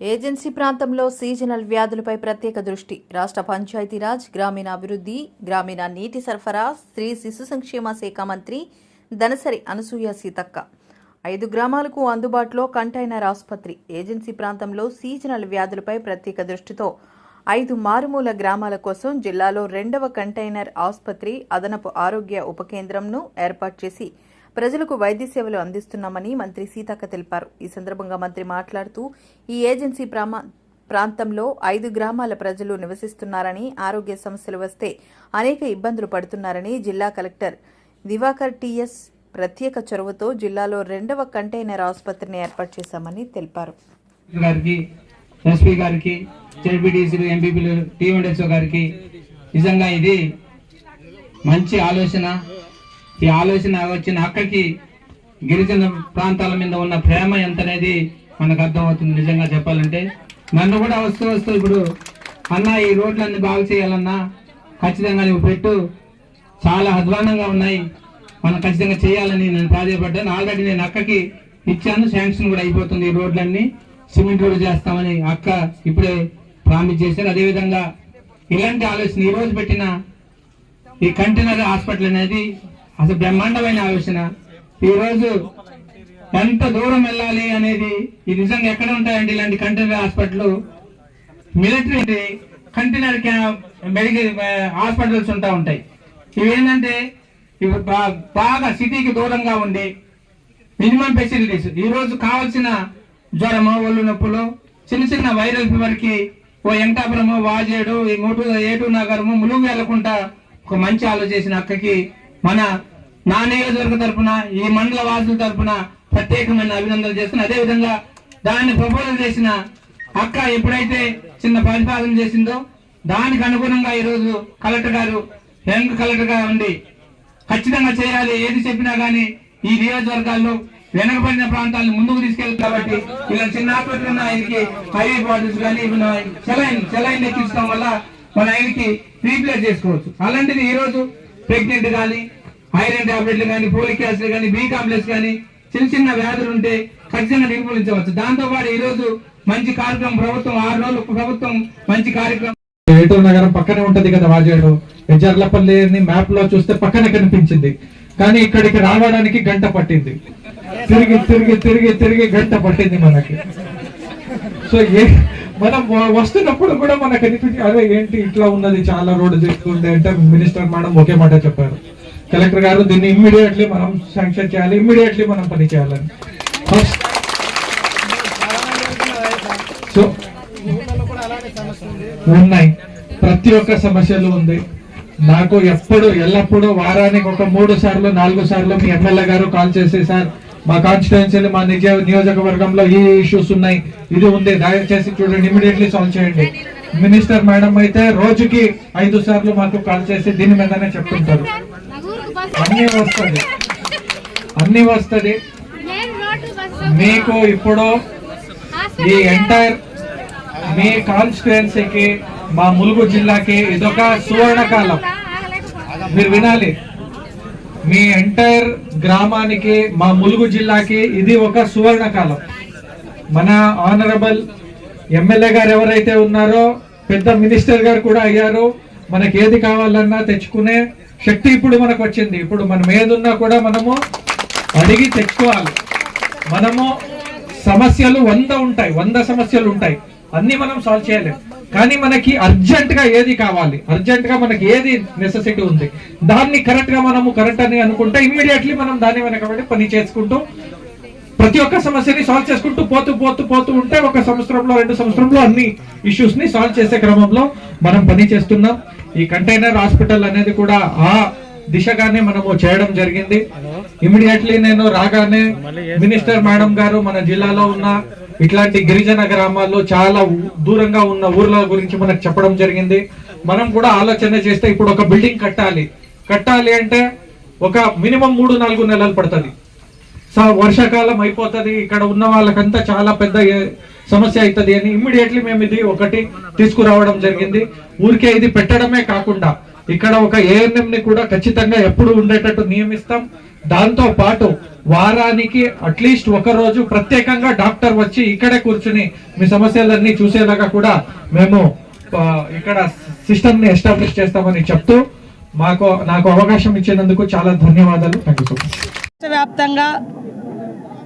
Agency ప్రాంతంలో seasonal వ్యాధులపై ప్రత్యేక దృష్టి. రాష్ట్ర పంచాయతీరాజ్ గ్రామీణ అభివృద్ధి గ్రామీణ నీటి సరఫరా స్త్రీ శిశు సంక్షేమ శాఖ మంత్రి దనసరి అనసూయ సీతక్క. ఐదు గ్రామాలకు అందుబాటులో కంటైనర్ ఆసుపత్రి. ఏజెన్సీ ప్రాంతంలో సీజనల్ వ్యాధులపై ప్రత్యేక దృష్టితో ఐదు మారుమూల గ్రామాల కోసం జిల్లాలో రెండవ కంటైనర్ ఆసుపత్రి అదనపు ఆరోగ్య ఉప కేంద్రంను ఏర్పాటు చేసి ప్రజలకు వైద్య సేవలు అందిస్తున్నామని మంత్రి సీతక్క తెలిపారు. ఈ సందర్భంగా మంత్రి మాట్లాడుతూ ఈ ఏజెన్సీ ప్రామా ప్రాంతంలో ఐదు గ్రామాల ప్రజలు నివసిస్తున్నారని ఆరోగ్య సమస్యలు వస్తే అనేక ఇబ్బందులు పడుతున్నారని జిల్లా కలెక్టర్ దివాకర్ టీఎస్ ప్రత్యేక చొరవతో జిల్లాలో రెండవ కంటైనర్ ఆసుపత్రిని ఏర్పాటు చేశామని తెలిపారు. గారికి ఎస్పీ గారికి జెడ్పీటీసీలు ఎంపీపీలు గారికి నిజంగా ఇది మంచి ఆలోచన. ఈ ఆలోచన వచ్చిన అక్కకి గిరిజన ప్రాంతాల మీద ఉన్న ప్రేమ ఎంత అనేది మనకు అర్థమవుతుంది నిజంగా చెప్పాలంటే. నన్ను కూడా వస్తూ వస్తూ ఇప్పుడు అన్న ఈ రోడ్లన్నీ బాగు చేయాలన్నా ఖచ్చితంగా నువ్వు పెట్టు. చాలా అధ్వానంగా ఉన్నాయి. మనం ఖచ్చితంగా చేయాలని నేను ప్రాధాయపడ్డాను. ఆల్రెడీ నేను అక్కకి ఇచ్చాను. శాంక్షన్ కూడా అయిపోతుంది ఈ రోడ్లన్నీ. సిమెంట్ రోడ్డు చేస్తామని అక్క ఇప్పుడే ప్రామిస్ చేశారు. అదేవిధంగా ఇలాంటి ఆలోచన ఈ రోజు పెట్టిన ఈ కంటైనర్ హాస్పిటల్ అనేది అసలు బ్రహ్మాండమైన ఆలోచన. ఈరోజు ఎంత దూరం వెళ్ళాలి అనేది ఈ నిజంగా ఎక్కడ ఉంటాయండి ఇలాంటి container hospital? Military container medical hospitals ఉంటా ఉంటాయి. ఇవి ఏంటంటే ఇవి బాగా సిటీకి దూరంగా ఉండి మినిమం ఫెసిలిటీస్. ఈరోజు కావాల్సిన జ్వరము ఒళ్ళు నొప్పులు చిన్న చిన్న వైరల్ ఫీవర్కి ఓ ఎంకాపురము వాజేడు ఈ మూటు ఏటు నగరము ములుగు వెళ్ళకుండా ఒక మంచి ఆలోచన అక్కకి మన నా నియోజకవర్గ తరపున ఈ మండల వాసుల తరపున ప్రత్యేకమైన అభినందనలు చేస్తున్నా. అదే విధంగా దాన్ని ప్రపోజల్ చేసిన అక్క ఎప్పుడైతే చిన్న ప్రతిపాదన చేసిందో దానికి అనుగుణంగా ఈ రోజు కలెక్టర్ గారు యంగ్ కలెక్టర్గా ఉండి ఖచ్చితంగా చేయాలి. ఏది చెప్పినా కానీ ఈ నియోజకవర్గాల్లో వెనకబడిన ప్రాంతాలను ముందుకు తీసుకెళ్ళి కాబట్టి ఇలా చిన్న ఆసుపత్రి ఉన్న ఆయనకి హైవే బాటిల్స్ కానీ సెలైన్ సెలైన్ ఎక్కించడం వల్ల మన ఆయనకి రీప్లేస్ చేసుకోవచ్చు. అలాంటిది ఈ రోజు ప్రెగ్నెంట్ కానీ ఐరన్ టాబ్లెట్లు కానీ పోలిక్ యాసిడ్ కానీ బీ కాంప్లెక్స్ కానీ చిన్న చిన్న వ్యాధులు ఉంటే ఖచ్చితంగా నిర్మూలించవచ్చు. దాంతోపాటు ఈ రోజు మంచి కార్యక్రమం ప్రభుత్వం ఆరు రోజులు ప్రభుత్వం మంచి కార్యక్రమం. ఏటూరు నగరం పక్కనే ఉంటది కదా వాజేడు. ఎజర్లపల్లిని మ్యాప్లో చూస్తే పక్కనే కనిపించింది. కానీ ఇక్కడికి రావడానికి గంట పట్టింది. తిరిగి తిరిగి తిరిగి తిరిగి గంట పట్టింది మనకి. సో ఏ మనం వస్తున్నప్పుడు కూడా మనకు అనిపించి అరే ఏంటి ఇట్లా ఉన్నది చాలా రోడ్డు చేస్తుంది అంటే మినిస్టర్ మేడం ఒకే మాట చెప్పారు. కలెక్టర్ గారు దీన్ని ఇమ్మీడియట్లీ మనం శాంక్షన్ చేయాలి. ఇమ్మీడియట్లీ మనం పని చేయాలని ఫస్ట్ సో ఉన్నాయి. ప్రతి ఒక్క సమస్యలు ఉంది. నాకు ఎప్పుడు ఎల్లప్పుడూ వారానికి ఒక మూడు సార్లు నాలుగు సార్లు మీ ఎమ్మెల్యే గారు కాల్ చేసి సార్ మా కాన్స్టిట్యున్సీ మా నిజ నియోజకవర్గంలో ఈ ఇష్యూస్ ఉన్నాయి. ఇది ఉంది. దయచేసి చూడండి ఇమీడియట్లీ సాల్వ్ చేయండి. మినిస్టర్ మేడం అయితే రోజుకి ఐదు సార్లు మాకు కాల్ చేసి దీని మీదనే చెప్తుంటారు. అన్ని వస్తుంది. అన్ని వస్తుంది. మీకు ఇప్పుడు ఈ ఎంటైర్ మీ కాన్స్టిట్యుయెన్సీకి మా ములుగు జిల్లాకి ఇదొక సువర్ణ కాలం. మీరు వినాలి. మీ ఎంటైర్ గ్రామానికి మా ములుగు జిల్లాకి ఇది ఒక సువర్ణ కాలం. మన ఆనరబుల్ ఎమ్మెల్యే గారు ఎవరైతే ఉన్నారో పెద్ద మినిస్టర్ గారు కూడా అయ్యారు. మనకి ఏది కావాలన్నా తెచ్చుకునే శక్తి ఇప్పుడు మనకు వచ్చింది. ఇప్పుడు మనం ఏదున్నా కూడా మనము అడిగి తెచ్చుకోవాలి. మనము సమస్యలు వంద ఉంటాయి. వంద సమస్యలు ఉంటాయి. అన్ని మనం సాల్వ్ చేయలేం. కానీ మనకి అర్జెంట్గా ఏది కావాలి? అర్జెంట్గా మనకి ఏది నెసెసిటీ ఉంది? దాన్ని కరెక్ట్గా మనము కరెక్ట్ అని అనుకుంటే ఇమ్మీడియట్లీ మనం దాని వెనకబడి పని చేసుకుంటూ ప్రతి ఒక్క సమస్యని సాల్వ్ చేసుకుంటూ పోతూ పోతూ పోతూ ఉంటే ఒక సంవత్సరంలో రెండు సంవత్సరంలో అన్ని ఇష్యూస్ని సాల్వ్ చేసే క్రమంలో మనం పని చేస్తున్నాం. ఈ కంటైనర్ హాస్పిటల్ అనేది కూడా ఆ దిశగానే మనము చేయడం జరిగింది. ఇమీడియట్లీ నేను రాగానే మినిస్టర్ మేడం గారు మన జిల్లాలో ఉన్న ఇట్లాంటి గిరిజన గ్రామాల్లో చాలా దూరంగా ఉన్న ఊర్ల గురించి మనకు చెప్పడం జరిగింది. మనం కూడా ఆలోచన చేస్తే ఇప్పుడు ఒక బిల్డింగ్ కట్టాలి. కట్టాలి అంటే ఒక మినిమం మూడు నాలుగు నెలలు పడుతుంది. వర్షాకాలం అయిపోతుంది. ఇక్కడ ఉన్న వాళ్ళకంతా చాలా పెద్ద సమస్య అవుతుంది అని ఇమ్మీడియట్లీ మేము ఇది ఒకటి తీసుకురావడం జరిగింది. ఊరికే ఇది పెట్టడమే కాకుండా ఇక్కడ ఒక ఏఎన్ఎం ని కూడా ఖచ్చితంగా ఎప్పుడు ఉండేటట్టు నియమిస్తాం. దాంతో పాటు వారానికి అట్లీస్ట్ ఒక రోజు ప్రత్యేకంగా డాక్టర్ వచ్చి ఇక్కడే కూర్చుని మీ సమస్యలన్నీ చూసేలాగా కూడా మేము ఇక్కడ సిస్టమ్ని ఎస్టాబ్లిష్ చేస్తామని చెప్తూ మాకు నాకు అవకాశం ఇచ్చినందుకు చాలా ధన్యవాదాలు. Thank you so much. వ్యాప్తంగా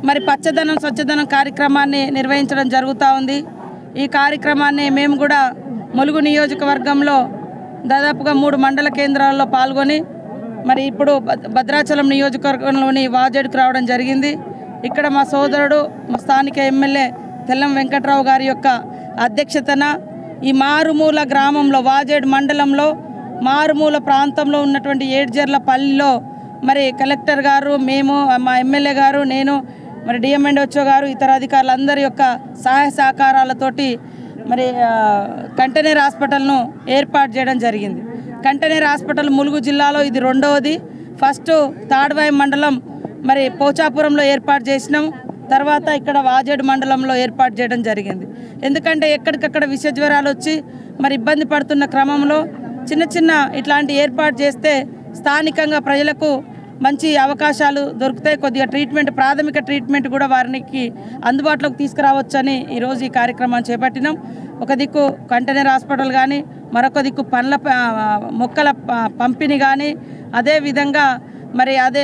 మరి పచ్చదనం స్వచ్ఛదనం కార్యక్రమాన్ని నిర్వహించడం జరుగుతూ ఉంది. ఈ కార్యక్రమాన్ని మేము కూడా ములుగు నియోజకవర్గంలో దాదాపుగా మూడు మండల కేంద్రాల్లో పాల్గొని మరి ఇప్పుడు భద్రాచలం నియోజకవర్గంలోని వాజేడుకు రావడం జరిగింది. ఇక్కడ మా సోదరుడు మా స్థానిక ఎమ్మెల్యే తెల్లం వెంకట్రావు గారి యొక్క అధ్యక్షతన ఈ మారుమూల గ్రామంలో వాజేడు మండలంలో మారుమూల ప్రాంతంలో ఉన్నటువంటి ఏడ్జర్ల పల్లిలో మరి కలెక్టర్ గారు మేము మా ఎమ్మెల్యే గారు నేను మరి డిఎంఎండ్ఓ గారు ఇతర అధికారులందరి యొక్క సహాయ సహకారాలతోటి మరి ఆ, కంటైనర్ హాస్పిటల్ను ఏర్పాటు చేయడం జరిగింది. కంటైనర్ హాస్పిటల్ ములుగు జిల్లాలో ఇది రెండవది. ఫస్ట్ తాడ్వాయి మండలం మరి పోచాపురంలో ఏర్పాటు చేసినాం. తర్వాత ఇక్కడ వాజేడు మండలంలో ఏర్పాటు చేయడం జరిగింది. ఎందుకంటే ఎక్కడికక్కడ విష జ్వరాలు వచ్చి మరి ఇబ్బంది పడుతున్న క్రమంలో చిన్న చిన్న ఇట్లాంటి ఏర్పాటు చేస్తే స్థానికంగా ప్రజలకు మంచి అవకాశాలు దొరుకుతాయి. కొద్దిగా ట్రీట్మెంట్ ప్రాథమిక ట్రీట్మెంట్ కూడా వారికి అందుబాటులోకి తీసుకురావచ్చని ఈరోజు ఈ కార్యక్రమాన్ని చేపట్టినాం. ఒక దిక్కు కంటైనర్ హాస్పిటల్ కానీ మరొక దిక్కు పండ్ల మొక్కల పంపిణీ కానీ అదేవిధంగా మరి అదే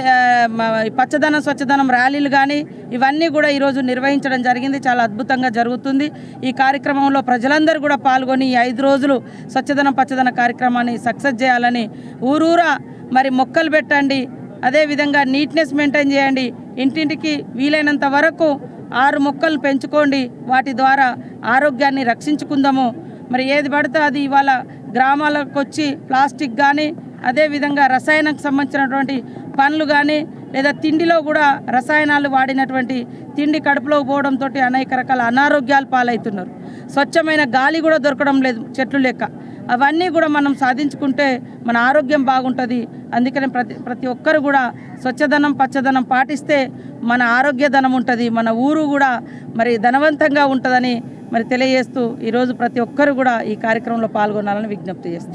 పచ్చదనం స్వచ్ఛదనం ర్యాలీలు కానీ ఇవన్నీ కూడా ఈరోజు నిర్వహించడం జరిగింది. చాలా అద్భుతంగా జరుగుతుంది. ఈ కార్యక్రమంలో ప్రజలందరూ కూడా పాల్గొని ఈ ఐదు రోజులు స్వచ్ఛదనం పచ్చదనం కార్యక్రమాన్ని సక్సెస్ చేయాలని ఊరూరా మరి మొక్కలు పెట్టండి అదేవిధంగా నీట్నెస్ మెయింటైన్ చేయండి. ఇంటింటికి వీలైనంత వరకు ఆరు మొక్కలు పెంచుకోండి. వాటి ద్వారా ఆరోగ్యాన్ని రక్షించుకుందాము. మరి ఏది పడితే అది ఇవాళ గ్రామాలకు వచ్చి ప్లాస్టిక్ కానీ అదేవిధంగా రసాయనకు సంబంధించినటువంటి పండ్లు కానీ లేదా తిండిలో కూడా రసాయనాలు వాడినటువంటి తిండి కడుపులో పోవడంతో అనేక రకాల అనారోగ్యాలు పాలవుతున్నారు. స్వచ్ఛమైన గాలి కూడా దొరకడం లేదు చెట్లు లెక్క. అవన్నీ కూడా మనం సాధించుకుంటే మన ఆరోగ్యం బాగుంటుంది. అందుకని ప్రతి ప్రతి ఒక్కరు కూడా స్వచ్ఛదనం పచ్చదనం పాటిస్తే మన ఆరోగ్య ధనం ఉంటుంది. మన ఊరు కూడా మరి ధనవంతంగా ఉంటుందని మరి తెలియజేస్తూ ఈరోజు ప్రతి ఒక్కరు కూడా ఈ కార్యక్రమంలో పాల్గొనాలని విజ్ఞప్తి చేస్తాం